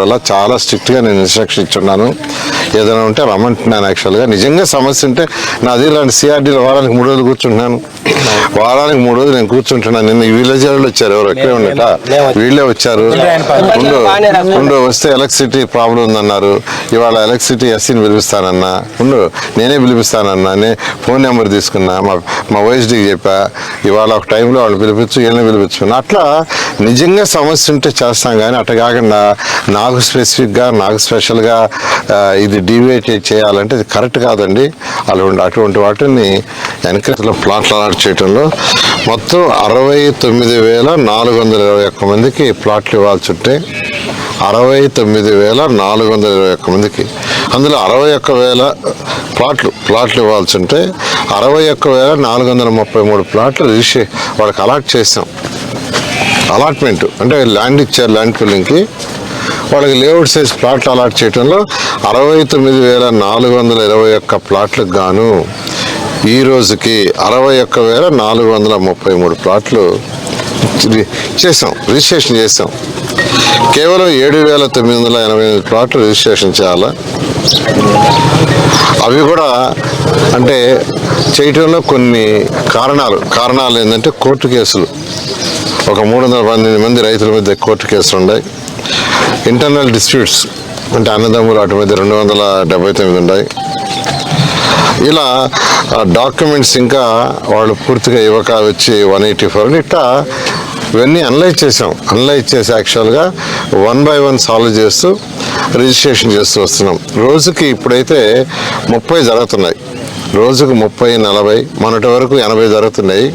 వల్ల చాలా స్ట్రిక్ట్గా నేను ఇన్స్ట్రక్షన్ ఇచ్చున్నాను. ఏదైనా ఉంటే రమ్మంటున్నాను యాక్చువల్గా నిజంగా సమస్య ఉంటే నాది ఇలాంటి సిఆర్డీలో వారానికి మూడు రోజులు కూర్చుంటున్నాను. వారానికి మూడు రోజులు నేను కూర్చుంటున్నాను. నిన్న ఈ విలేజ్ వాళ్ళు వచ్చారు ఎవరు? ఎక్కడే ఉండట? వీళ్ళే వచ్చారు. ఉండు ఉండు వస్తే ఎలక్ట్రిసిటీ ప్రాబ్లం ఉందన్నారు. ఇవాళ ఎలక్ట్రిసిటీ ఎస్సీని పిలిపిస్తానన్నా. ఉండు నేనే పిలిపిస్తానన్నా. నే ఫోన్ నెంబర్ తీసుకున్నా. మా మా ఓఎస్డీకి చెప్పా. ఇవాళ ఒక టైంలో వాళ్ళు పిలిపించు వీళ్ళని పిలిపించుకున్నా అట్లా నిజంగా సమస్య ఉంటే చేస్తాం కానీ అట్లా కాకుండా నాకు స్పెసిఫిక్గా నాకు స్పెషల్గా ఇది డివేట్ చేయాలంటే అది కరెక్ట్ కాదండి. అలాంటి అటువంటి వాటిని వెనకలో ప్లాట్లు అలాట్ చేయడంలో మొత్తం అరవై తొమ్మిది వేల నాలుగు వందల ఇరవై ఒక్క మందికి ప్లాట్లు ఇవ్వాల్సి ఉంటే అరవై తొమ్మిది వేల నాలుగు వందల ఇరవై ఒక్క మందికి. అందులో అరవై ఒక్క వేల ప్లాట్లు ప్లాట్లు ఇవ్వాల్సి ఉంటే అరవై ఒక్క వేల నాలుగు వందల ముప్పై మూడు ప్లాట్లు రిజిస్ట్రే వాళ్ళకి అలాట్ చేసాం. అలాట్మెంట్ అంటే ల్యాండ్ ఇచ్చారు ల్యాండ్ పుల్లింగ్కి వాళ్ళకి లేఅవుట్ సైజ్ ప్లాట్లు అలాట్ చేయడంలో అరవై తొమ్మిది వేల నాలుగు వందల ఇరవై ఒక్క ప్లాట్లకు గాను ఈ రోజుకి అరవై ఒక్క వేల నాలుగు వందల ముప్పై మూడు ప్లాట్లు చేసాం రిజిస్ట్రేషన్ చేసాం కేవలం ఏడు వేల తొమ్మిది వందల ఎనభై ఎనిమిది ప్లాట్లు రిజిస్ట్రేషన్ చేయాలా? అవి కూడా అంటే చేయటంలో కొన్ని కారణాలు. కారణాలు ఏంటంటే కోర్టు కేసులు. ఒక మూడు వందల పన్నెండు మంది రైతుల మీద కోర్టు కేసులు ఉన్నాయి ఇంటర్నల్ డిస్ప్యూట్స్ అంటే అన్నదమ్ములు అటు మీద రెండు వందల డెబ్బై తొమ్మిది ఉన్నాయి ఇలా డాక్యుమెంట్స్ ఇంకా వాళ్ళు పూర్తిగా ఇవ్వక వచ్చి వన్ ఎయిటీ ఫోర్ ఇట్లా ఇవన్నీ అనలైజ్ చేసాం అనలైజ్ చేసి యాక్చువల్గా వన్ బై వన్ సాల్వ్ చేస్తూ రిజిస్ట్రేషన్ చేస్తూ వస్తున్నాం. రోజుకి ఇప్పుడైతే ముప్పై జరుగుతున్నాయి. రోజుకు ముప్పై నలభై మొన్నటి వరకు ఎనభై జరుగుతున్నాయి.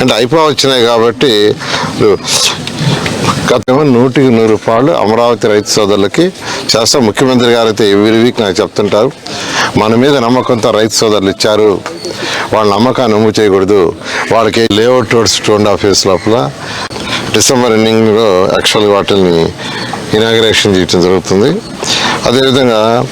అంటే అయిపో వచ్చినాయి కాబట్టి గతేమో నూటికి నూరు రూపాయలు అమరావతి రైతు సోదరులకి చేస్తాం ముఖ్యమంత్రి గారు అయితే ఎవ్రీ వీక్ నాకు చెప్తుంటారు. మన మీద నమ్మకంతో రైతు సోదరులు ఇచ్చారు. వాళ్ళ నమ్మకాన్ని నమ్ము చేయకూడదు. వాళ్ళకి layout roads two and half years లోపల డిసెంబర్ ఎండింగ్లో యాక్చువల్గా వాటిని ఇనాగ్రేషన్ చేయడం జరుగుతుంది. అదేవిధంగా